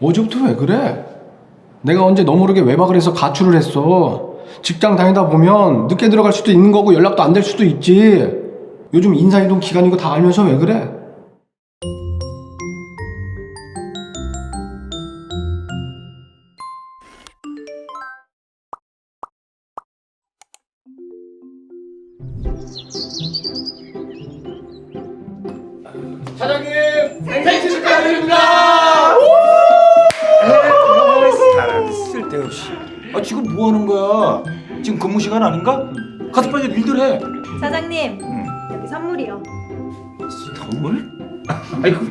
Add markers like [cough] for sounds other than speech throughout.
어제부터 왜 그래? 내가 언제 너 모르게 외박을 해서 가출을 했어. 직장 다니다 보면 늦게 들어갈 수도 있는 거고 연락도 안 될 수도 있지. 요즘 인사이동 기간이고 다 알면서 왜 그래? 사장님 사람이 쓸데없이. 아 지금 뭐 하는 거야? 지금 근무 시간 아닌가? 가서 빨리 일들 해. 사장님 응. 여기 선물이요. 선물? [laughs] 아이고,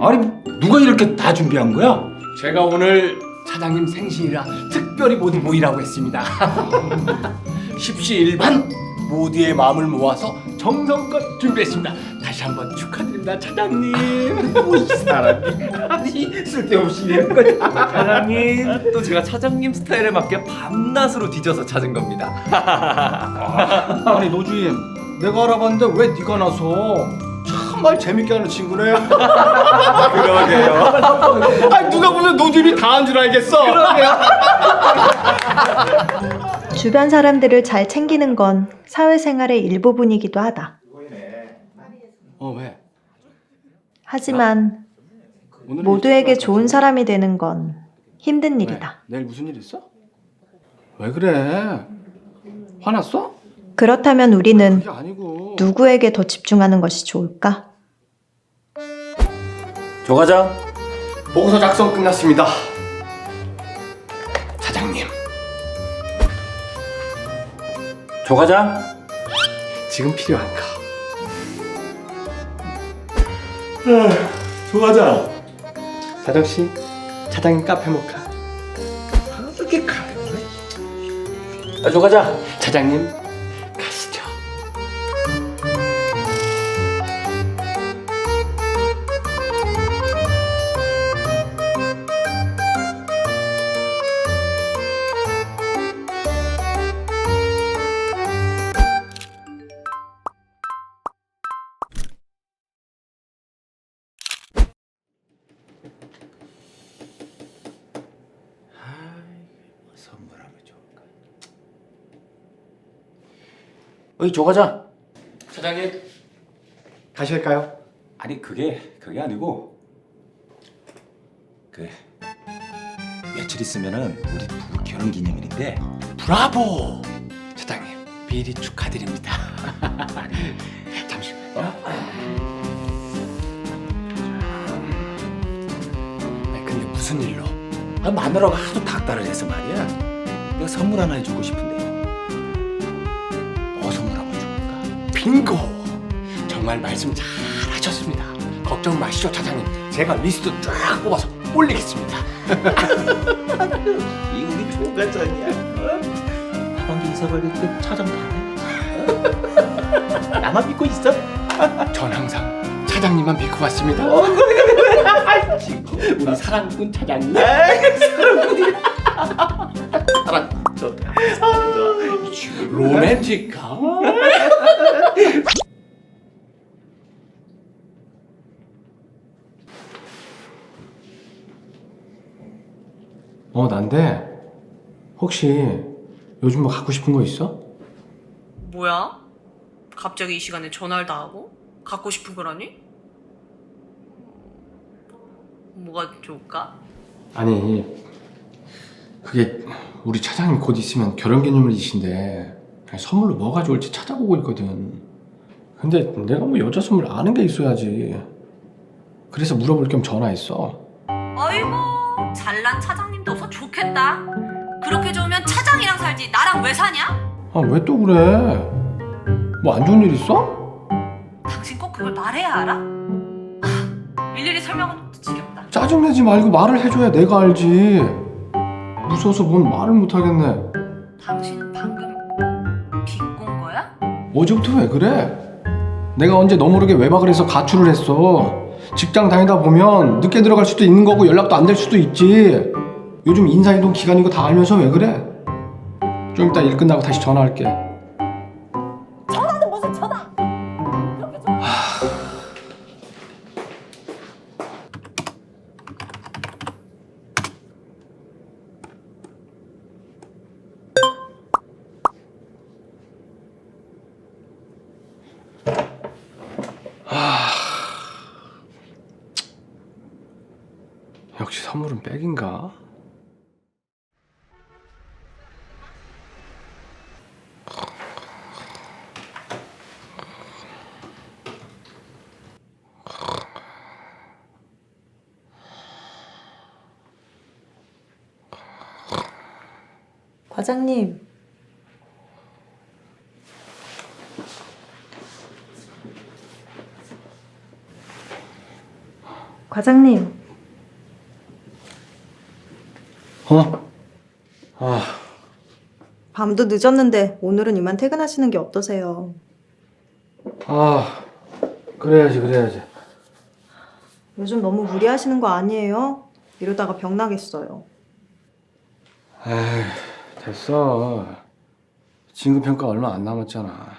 아니 누가 이렇게 다 준비한 거야? 제가 오늘 사장님 생신이라 특별히 모두 모이라고 했습니다. [laughs] 십시일반 모두의 마음을 모아서 정성껏 준비했습니다. 다시 한번 축하드립니다, 차장님. 뭐이 사람이 아니 쓸데없이 이런 거. 사장님 또 제가 차장님 스타일에 맞게 밤낮으로 뒤져서 찾은 겁니다. 아니 노주임, 내가 알아봤는데 왜 네가 나서? 참 말 재밌게 하는 친구네. 그러게요. 아니 누가 보면 노주임이 다 한 줄 알겠어. 주변 사람들을 잘 챙기는 건 사회생활의 일부분이기도 하다. 어 왜? 하지만 모두에게 좋은 사람이 되는 건 힘든 왜? 일이다. 내일 무슨 일 있어? 왜 그래? 화났어? 그렇다면 우리는 그게 아니고. 누구에게 더 집중하는 것이 좋을까? 조 과장. 보고서 작성 끝났습니다. 사장님, 조 과장. 지금 필요한가? 조 과장. 사정 씨, 차장님 카페 못 가. 어떻게 가? 아, 조 과장. 차장님, 어이 조 과장. 차장님, 가실까요? 아니 그게 그게 아니고 그 며칠 있으면은 우리 부부 결혼 기념일인데 브라보! 차장님, 미리 축하드립니다. [laughs] 잠시만요. 아니, 근데 무슨 일로? 아, 마누라가 하도 닥달을 해서 말이야. 내가 선물 하나 해주고 싶은데 빙고! 정말 말씀 잘 하셨습니다. 걱정 마시죠, 차장님. 제가 리스트 쫙 뽑아서 올리겠습니다. [laughs] 이 우리 조과장이야. 하반기 이사 걸릴 때 차장 다 [laughs] 나만 믿고 있어? [laughs] 전 항상 차장님만 믿고 왔습니다. 우리 사랑꾼 차장님. 사랑 좋다. 로맨틱하. 어 난데 혹시 요즘 뭐 갖고 싶은 거 있어? 뭐야? 갑자기 이 시간에 전화를 다 하고? 갖고 싶은 거라니? 뭐가 좋을까? 아니 그게 우리 차장님 곧 있으면 결혼 기념일이신데 선물로 뭐가 좋을지 찾아보고 있거든 근데 내가 뭐 여자 선물 아는 게 있어야지 그래서 물어볼 겸 전화했어 아이고 잘난 차장님도 없어 좋겠다 그렇게 좋으면 차장이랑 살지 나랑 왜 사냐? 아 왜 또 그래 뭐 안 좋은 일 있어? 당신 꼭 그걸 말해야 알아? 아, 일일이 설명은 지겹다 짜증내지 말고 말을 해줘야 내가 알지 무서워서 뭔 말을 못 하겠네 당신 방금 비꼰 거야? 어제부터 왜 그래? 내가 언제 너 모르게 외박을 해서 가출을 했어. 직장 다니다 보면 늦게 들어갈 수도 있는 거고 연락도 안 될 수도 있지. 요즘 인사이동 기간이고 다 알면서 왜 그래? 좀 이따 일 끝나고 다시 전화할게. 하... 역시 선물은 백인가? 과장님, 과장님, 어? 아, 밤도 늦었는데 오늘은 이만 퇴근하시는 게 어떠세요? 아, 그래야지, 그래야지. 요즘 너무 무리하시는 거 아니에요? 이러다가 병 나겠어요. 에이, 됐어. 진급평가 얼마 안 남았잖아.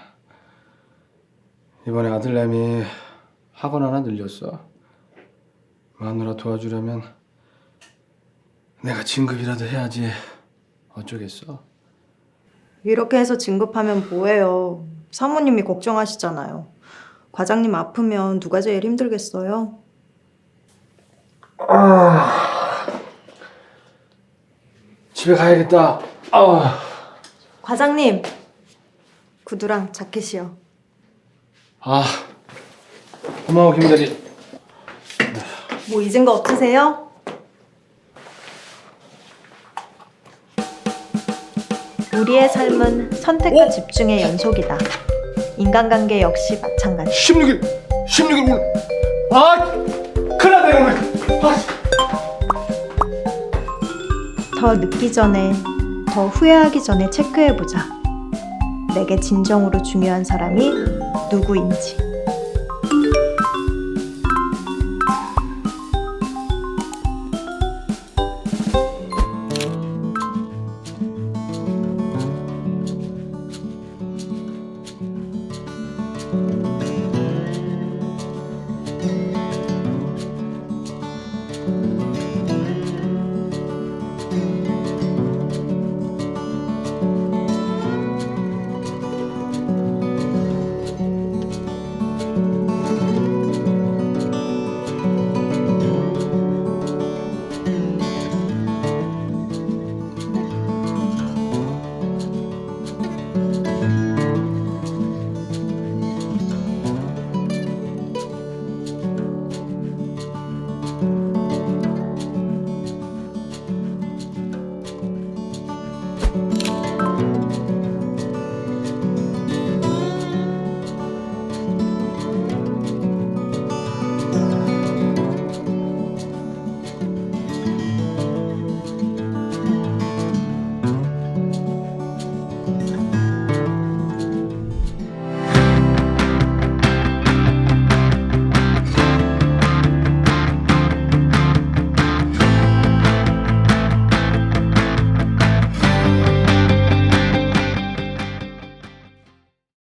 이번에 아들내미 학원 하나 늘렸어. 마누라 도와주려면 내가 진급이라도 해야지. 어쩌겠어. 이렇게 해서 진급하면 뭐해요? 사모님이 걱정하시잖아요. 과장님 아프면 누가 제일 힘들겠어요? 집에 가야겠다. 아, 과장님, 구두랑 자켓이요. 아, 고마워 김 대리. 뭐 잊은 거 없으세요? 우리의 삶은 선택과 집중의 연속이다. 인간관계 역시 마찬가지. 16일, 16일 오늘. 아, 큰일 났네 오늘. 아. 더 늦기 전에, 더 후회하기 전에 체크해보자. 내게 진정으로 중요한 사람이 누구인지.